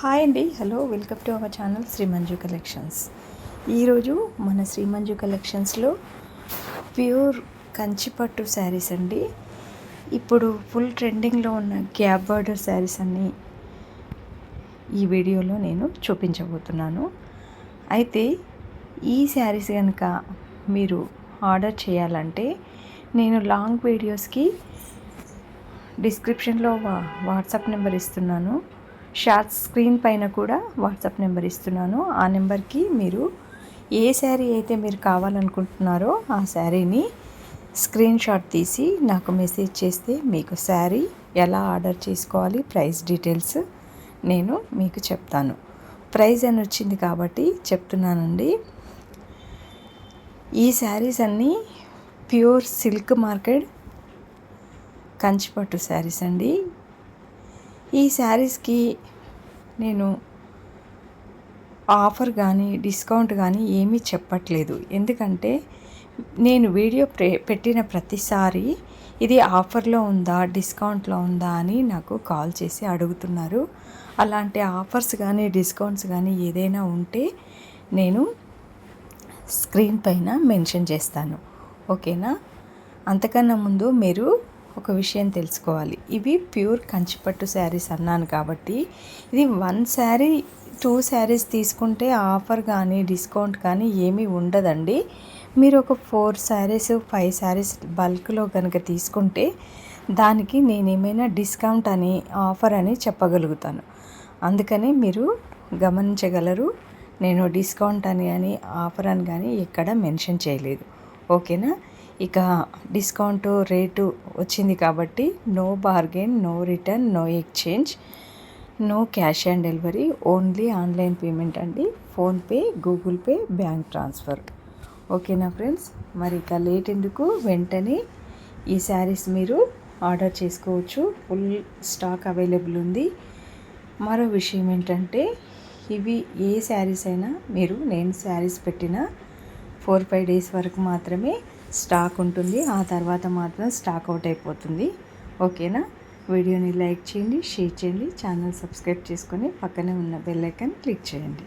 Hi అండి. Hello welcome to our channel Srimanju collections. ఈరోజు మన శ్రీమంజు కలెక్షన్స్లో ప్యూర్ కంచిపట్టు శారీస్ అండి. ఇప్పుడు ఫుల్ ట్రెండింగ్లో ఉన్న గ్యాప్ బార్డర్ శారీస్ అన్నీ ఈ వీడియోలో నేను చూపించబోతున్నాను. అయితే ఈ శారీస్ కనుక మీరు ఆర్డర్ చేయాలంటే నేను లాంగ్ వీడియోస్కి డిస్క్రిప్షన్లో వాట్సాప్ నెంబర్ ఇస్తున్నాను. షార్ట్ స్క్రీన్ పైన కూడా వాట్సాప్ నెంబర్ ఇస్తున్నాను. ఆ నెంబర్కి మీరు ఏ శారీ అయితే మీరు కావాలనుకుంటున్నారో ఆ శారీని స్క్రీన్ షాట్ తీసి నాకు మెసేజ్ చేస్తే మీకు శారీ ఎలా ఆర్డర్ చేసుకోవాలి ప్రైస్ డీటెయిల్స్ నేను మీకు చెప్తాను. ప్రైస్ అని వచ్చింది కాబట్టి చెప్తున్నానండి. ఈ శారీస్ అన్నీ ప్యూర్ సిల్క్ మార్కెట్ కంచిపట్టు శారీస్ అండి. ఈ శారీస్కి నేను ఆఫర్ కానీ డిస్కౌంట్ కానీ ఏమీ చెప్పట్లేదు. ఎందుకంటే నేను వీడియో పెట్టిన ప్రతిసారి ఇది ఆఫర్లో ఉందా డిస్కౌంట్లో ఉందా అని నాకు కాల్ చేసి అడుగుతున్నారు. అలాంటి ఆఫర్స్ కానీ డిస్కౌంట్స్ కానీ ఏదైనా ఉంటే నేను స్క్రీన్ పైన మెన్షన్ చేస్తాను. ఓకేనా? అంతకన్నా ముందు మీరు ఒక విషయం తెలుసుకోవాలి. ఇవి ప్యూర్ కంచిపట్టు శారీస్ అన్నాను కాబట్టి ఇది వన్ శారీ టూ శారీస్ తీసుకుంటే ఆఫర్ కానీ డిస్కౌంట్ కానీ ఏమీ ఉండదండి. మీరు ఒక ఫోర్ శారీస్ ఫైవ్ శారీస్ బల్క్లో కనుక తీసుకుంటే దానికి నేను ఏమైనా డిస్కౌంట్ అని ఆఫర్ అని చెప్పగలుగుతాను. అందుకని మీరు గమనించగలరు నేను డిస్కౌంట్ అని అని ఆఫర్ అని కానీ ఎక్కడ మెన్షన్ చేయలేదు. ఓకేనా? ఇక డిస్కౌంట్ రేటు వచ్చింది కాబట్టి no bargain no return no exchange no cash on delivery only online payment అండి. PhonePe Google Pay bank transfer. ఓకేనా ఫ్రెండ్స్? మరి ఇక లేట్ ఎందుకు? వెంటనే ఈ శారీస్ మీరు ఆర్డర్ చేసుకోవచ్చు. ఫుల్ స్టాక్ అవైలబుల్ ఉంది. మరో విషయం ఏంటంటే ఇవి ఏ శారీస్ అయినా మీరు నేను శారీస్ పెట్టిన ఫోర్ ఫైవ్ డేస్ వరకు మాత్రమే స్టాక్ ఉంటుంది. ఆ తర్వాత మాత్రం స్టాక్ అవుట్ అయిపోతుంది. ఓకేనా? వీడియోని లైక్ చేయండి షేర్ చేయండి ఛానల్ సబ్స్క్రైబ్ చేసుకొని పక్కనే ఉన్న బెల్ ఐకాన్ క్లిక్ చేయండి.